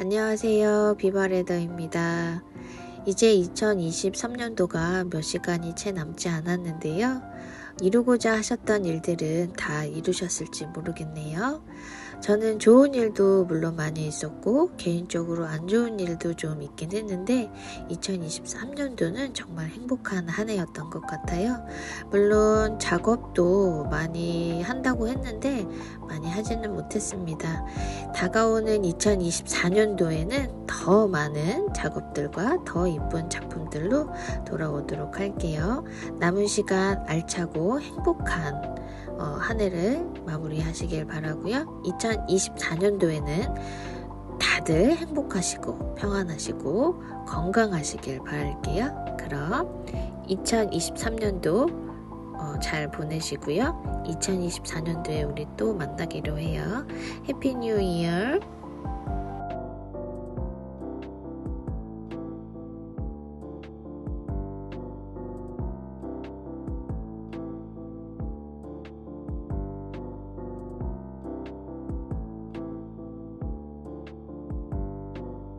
안녕하세요. 비바레더입니다. 이제 2023년도가 몇 시간이 채 남지 않았는데요. 이루고자 하셨던 일들은 다 이루셨을지 모르겠네요. 저는 좋은 일도 물론 많이 있었고, 개인적으로 안 좋은 일도 좀 있긴 했는데, 2023년도는 정말 행복한 한 해였던 것 같아요. 물론 작업도 많이 한다고 했는데, 많이 하지는 못했습니다. 다가오는 2024년도에는 더 많은 작업들과 더 이쁜 작품들로 돌아오도록 할게요. 남은 시간 알차고 행복한 어, 한 해를 마무리하시길 바라고요. 2024년도에는 다들 행복하시고 평안하시고 건강하시길 바랄게요. 그럼 2023년도 어, 잘 보내시고요. 2024년도에 우리 또 만나기로 해요. 해피 뉴 이어.